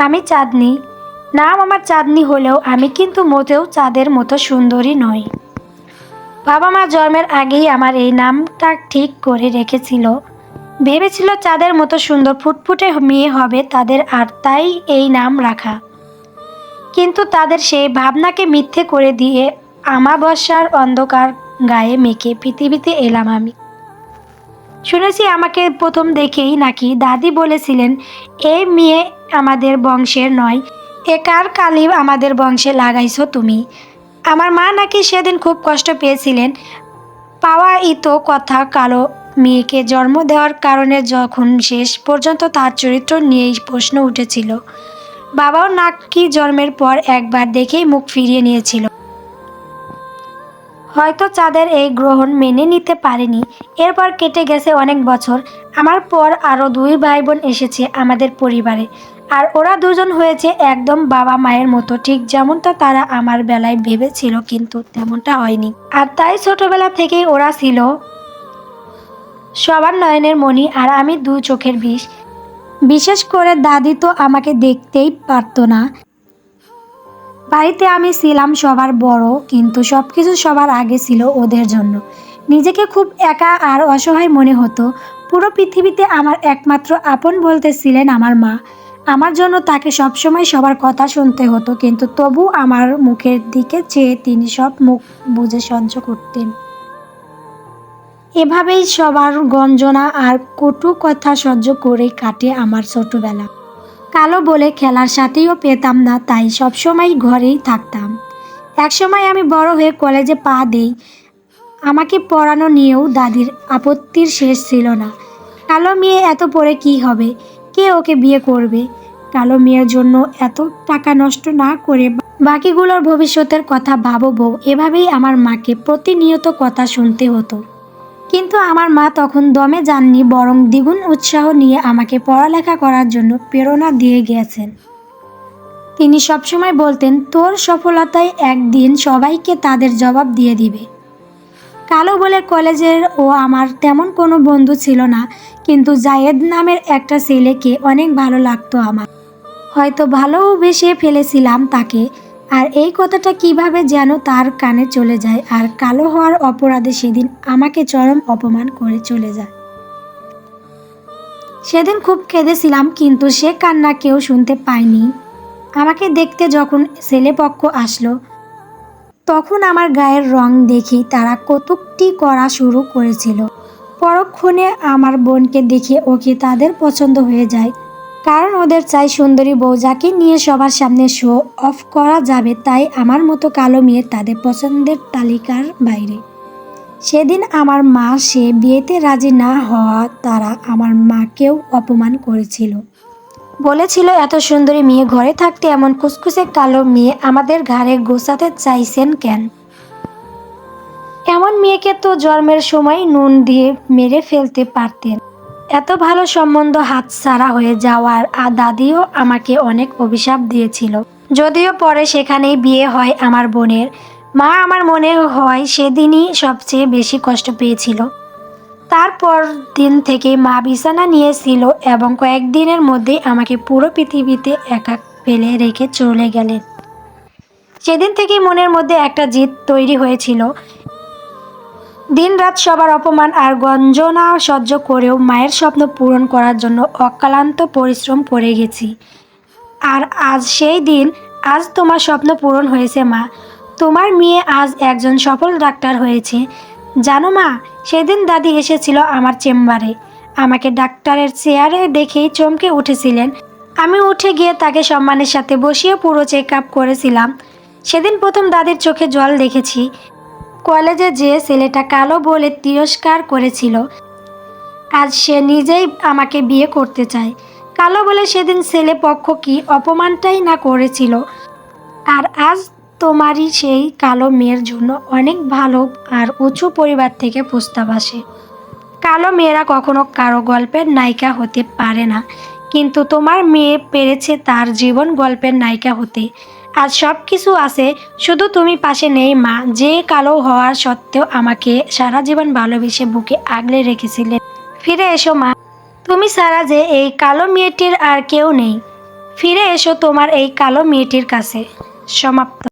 আমি চাঁদনি। নাম আমার চাঁদনি হলেও আমি কিন্তু মোটেও চাঁদের মতো সুন্দরী নই। বাবা মা জন্মের আগেই আমার এই নামটা ঠিক করে রেখেছিল। ভেবেছিল চাঁদের মতো সুন্দর ফুটফুটে মেয়ে হবে তাদের আর তাই এই নাম রাখা। কিন্তু তাদের সেই ভাবনাকে মিথ্যে করে দিয়ে আমাবস্যার অন্ধকার গায়ে মেখে পৃথিবীতে এলাম আমি। শুনেছি আমাকে প্রথম দেখেই নাকি দাদি বলেছিলেন এই মেয়ে আমাদের বংশের নয়, এ কার কালি আমাদের বংশে লাগাইছো তুমি? আমার মা নাকি সেদিন খুব কষ্ট পেয়েছিলেন। পাওয়া ইতো কথা কালো মেয়েকে জন্ম দেওয়ার কারণে যখন শেষ পর্যন্ত তার চরিত্র নিয়েই প্রশ্ন উঠেছিল। বাবাও নাকি জন্মের পর একবার দেখেই মুখ ফিরিয়ে নিয়েছিল। হয়তো চাঁদের এই গ্রহণ মেনে নিতে পারেনি। এরপর কেটে গেছে অনেক বছর। আমার পর আরও দুই ভাই বোন এসেছে আমাদের পরিবারে। আর ওরা দুজন হয়েছে একদম বাবা মায়ের মতো। ঠিক যেমনটা তারা আমার বেলায় ভেবেছিল, কিন্তু তেমনটা হয়নি। আর তাই ছোটবেলা থেকেই ওরা ছিল সবার নয়নের মণি আর আমি দু চোখের বিষ। বিশেষ করে দাদি তো আমাকে দেখতেই পারতো না। বাড়িতে আমি ছিলাম সবার বড়, কিন্তু সব কিছু সবার আগে ছিল ওদের জন্য। নিজেকে খুব একা আর অসহায় মনে হতো। পুরো পৃথিবীতে আমার একমাত্র আপন বলতে ছিলেন আমার মা। আমার জন্য তাকে সবসময় সবার কথা শুনতে হতো, কিন্তু তবু আমার মুখের দিকে চেয়ে তিনি সব মুখ বুঝে সহ্য করতেন। এভাবেই সবার গঞ্জনা আর কটু কথা সহ্য করে কাটে আমার ছোটবেলা। কালো বলে খেলার সাথেও পেতাম না, তাই সবসময় ঘরেই থাকতাম। একসময় আমি বড় হয়ে কলেজে পা দেই। আমাকে পড়ানো নিয়েও দাদির আপত্তির শেষ ছিল না। কালো মেয়ে এত পড়ে কি হবে? কে ওকে বিয়ে করবে? কালো মেয়ের জন্য এত টাকা নষ্ট না করে বাকিগুলোর ভবিষ্যতের কথা ভাবো বউ এভাবেই আমার মাকে প্রতিনিয়ত কথা শুনতে হতো। কিন্তু আমার মা তখন দমে যাননি, বরং দ্বিগুণ উৎসাহ নিয়ে আমাকে পড়ালেখা করার জন্য প্রেরণা দিয়ে গেছেন। তিনি সবসময় বলতেন, তোর সফলতায় একদিন সবাইকে তাদের জবাব দিয়ে দিবে। কালো বলে কলেজের ও আমার তেমন কোনো বন্ধু ছিল না, কিন্তু জায়েদ নামের একটা ছেলেকে অনেক ভালো লাগতো আমার। হয়তো ভালোবেসে ফেলেছিলাম তাকে আর এই কথাটা কীভাবে যেন তার কানে চলে যায় আর কালো হওয়ার অপরাধে সেদিন আমাকে চরম অপমান করে চলে যায়। সেদিন খুব কেঁদেছিলাম, কিন্তু সে কান্না কেউ শুনতে পায়নি। আমাকে দেখতে যখন ছেলেপক্ষ আসলো, তখন আমার গায়ের রং দেখি তারা কৌতুকটি করা শুরু করেছিল। পরক্ষণে আমার বোনকে দেখে ওকে তাদের পছন্দ হয়ে যায়। কারণ ওদের চাই সুন্দরী বউ যাকে নিয়ে সবার সামনে শো অফ করা যাবে তাই আমার মতো কালো মেয়ে তাদের পছন্দের তালিকার বাইরে। সেদিন আমার মা সে বিয়েতে রাজি না হওয়া তারা আমার মাকেও অপমান করেছিল। বলেছিল, এত সুন্দরী মেয়ে ঘরে থাকতে এমন কুসকুসে কালো মেয়ে আমাদের ঘাড়ে গোছাতে চাইছেন কেন? এমন মেয়েকে তো জন্মের সময় নুন দিয়ে মেরে ফেলতে পারতেন। এত ভালো সম্বন্ধ হাতছাড়া হয়ে যাওয়ার আর দাদিও আমাকে অনেক অভিশাপ দিয়েছিল। যদিও পরে সেখানেই বিয়ে হয় আমার বোনের। মা আমার মনে হয় সেদিনই সবচেয়ে বেশি কষ্ট পেয়েছিল। তারপর দিন থেকে মা বিছানা নিয়েছিল এবং কয়েকদিনের মধ্যে আমাকে পুরো পৃথিবীতে একা ফেলে রেখে চলে গেলেন। সেদিন থেকে মনের মধ্যে একটা জিদ তৈরি হয়েছিল। দিনরাত সবার অপমান আর গঞ্জনা সহ্য করেও মায়ের স্বপ্ন পূরণ করার জন্য অক্লান্ত পরিশ্রম করে গেছি। আর আজ সেই দিন, আজ তোমার স্বপ্ন পূরণ হয়েছে মা। তোমার মেয়ে আজ একজন সফল ডাক্তার হয়েছে। জানো মা, সেদিন দাদি এসেছিল আমার চেম্বারে। আমাকে ডাক্তারের চেয়ারে দেখেই চমকে উঠেছিলেন। আমি উঠে গিয়ে তাকে সম্মানের সাথে বসিয়ে পুরো চেক আপ করেছিলাম। সেদিন প্রথম দাদির চোখে জল দেখেছি। কলেজে যে ছেলেটা কালো বলে তিরস্কার করেছিল। আজ সে নিজেই আমাকে বিয়ে করতে চায়। কালো বলে সেদিন ছেলে পক্ষ কি অপমানটাই না করেছিল। আর আজ তোমারই সেই কালো মেয়ের জন্য অনেক ভালো আর উঁচু পরিবার থেকে প্রস্তাব আসে। কালো মেয়েরা কখনো কারও গল্পের নায়িকা হতে পারে না। কিন্তু তোমার মেয়ে পেরেছে তার জীবন গল্পের নায়িকা হতে। আজ সব কিছু আছে, শুধু তুমি পাশে নেই মা। যে কালো হওয়ার সত্ত্বেও আমাকে সারা জীবন ভালোবেসে বুকে আগলে রেখেছিলে। ফিরে এসো মা। তুমি ছাড়া যে এই কালো মেয়েটির আর কেউ নেই। ফিরে এসো তোমার এই কালো মেয়েটির কাছে। সমাপ্ত।